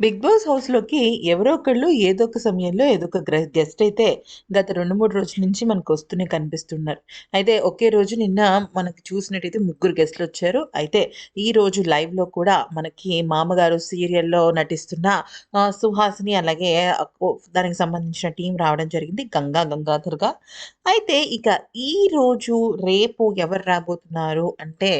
Big boss హౌస్‌లోకి ఎవరో ఒకళ్ళు ఏదో ఒక సమయంలో ఏదో ఒక గ్రహ గెస్ట్ అయితే గత 2, 3 రోజుల నుంచి మనకు వస్తూనే కనిపిస్తున్నారు. అయితే ఒకే రోజు నిన్న మనకి చూసినట్టయితే ముగ్గురు గెస్ట్‌లొచ్చారు. అయితే ఈ రోజు లైవ్‌లో కూడా మనకి 'మామగారు' సీరియల్‌లో నటిస్తున్న సుహాసిని అలాగే దానికి సంబంధించిన టీం రావడం జరిగింది. గంగా గంగాధర్‌గా. అయితే ఇక ఈ రోజు రేపు ఎవరు రాబోతున్నారు అంటే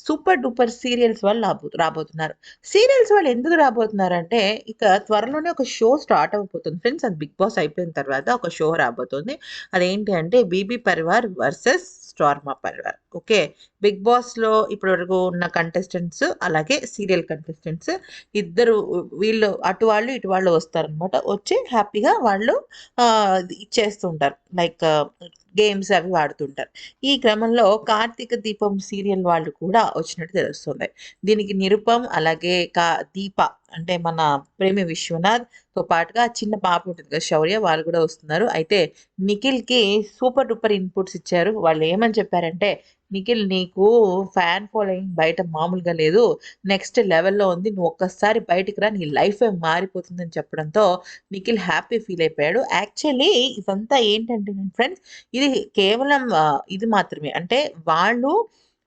సూపర్ డూపర్ సీరియల్స్ వాళ్ళు రాబో రాబోతున్నారు. సీరియల్స్ వాళ్ళు ఎందుకు రాబోతున్నారంటే ఇక త్వరలోనే ఒక షో స్టార్ట్ అవ్వబోతుంది ఫ్రెండ్స్. అది 'బిగ్ బాస్' అయిపోయిన తర్వాత ఒక షో రాబోతుంది. అదేంటి అంటే 'BB Parivaar versus Star Maa Parivaar' okay. 'Bigg బాస్‌లో' ఇప్పటివరకు ఉన్న కంటెస్టెంట్స్ అలాగే సీరియల్ కంటెస్టెంట్స్ ఇద్దరు వీళ్ళు అటు వాళ్ళు, ఇటు వాళ్ళు వస్తారనమాట. వచ్చి హ్యాపీగా వాళ్ళు ఇచ్చేస్తుంటారు లైక్ గేమ్స్ అవి ఆడుతుంటారు. ఈ క్రమంలో 'కార్తీక దీపం' సీరియల్ వాళ్ళు కూడా వచ్చినట్టు తెలుస్తుంది. దీనికి నిరుపం అలాగే కా దీప అంటే మన 'ప్రేమి విశ్వనాథ్‌తో' పాటుగా చిన్న పాప ఉంటుంది కదా! శౌర్య వాళ్ళు కూడా వస్తున్నారు. అయితే నిఖిల్‌కి సూపర్ డూపర్ ఇన్‌పుట్స్ ఇచ్చారు. వాళ్ళు ఏమని చెప్పారంటే, "నిఖిల్ నీకు ఫ్యాన్ ఫాలోయింగ్ బయట మామూలుగా లేదు. నెక్స్ట్ లెవెల్‌లో ఉంది. నువ్వు ఒక్కసారి బయటికి రా. నీ లైఫే మారిపోతుందని" చెప్పడంతో నిఖిల్ హ్యాపీ ఫీల్ అయిపోయాడు. యాక్చువల్లీ ఇదంతా ఏంటంటే ఫ్రెండ్స్ ఇది కేవలం ఇది మాత్రమే. అంటే వాళ్ళు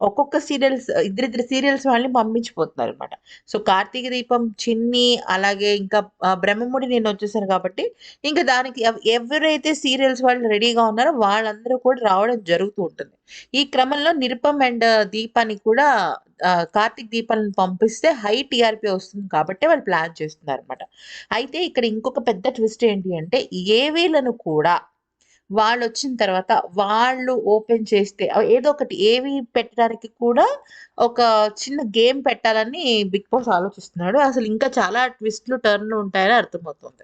ఒక్కొక్క సీరియల్స్ ఇద్దరిద్దరు సీరియల్స్ వాళ్ళని పంపించిపోతున్నారు అనమాట సో 'కార్తీక దీపం' చిన్ని అలాగే ఇంకా 'బ్రహ్మముడి' నేను వచ్చేసాను కాబట్టి ఇంకా దానికి ఎవ్ ఎవరైతే సీరియల్స్ వాళ్ళు రెడీగా ఉన్నారో వాళ్ళందరూ కూడా రావడం జరుగుతూ ఉంటుంది. ఈ క్రమంలో నిరుపం అండ్ దీపాన్ని కూడా 'కార్తీక్ దీపాలను పంపిస్తే హై టీఆర్‌పీ వస్తుంది కాబట్టి వాళ్ళు ప్లాన్ చేస్తున్నారు అనమాట అయితే ఇక్కడ ఇంకొక పెద్ద ట్విస్ట్ ఏంటి అంటే ఏవీలను కూడా వాళ్ళు వచ్చిన తర్వాత వాళ్ళు ఓపెన్ చేస్తే ఏదో ఒకటి ఏవి పెట్టడానికి కూడా ఒక చిన్న గేమ్ పెట్టాలని 'బిగ్ బాస్' ఆలోచిస్తున్నాడు. అసలు ఇంకా చాలా ట్విస్ట్‌లు, టర్న్‌లు ఉంటాయని అర్థమవుతుంది.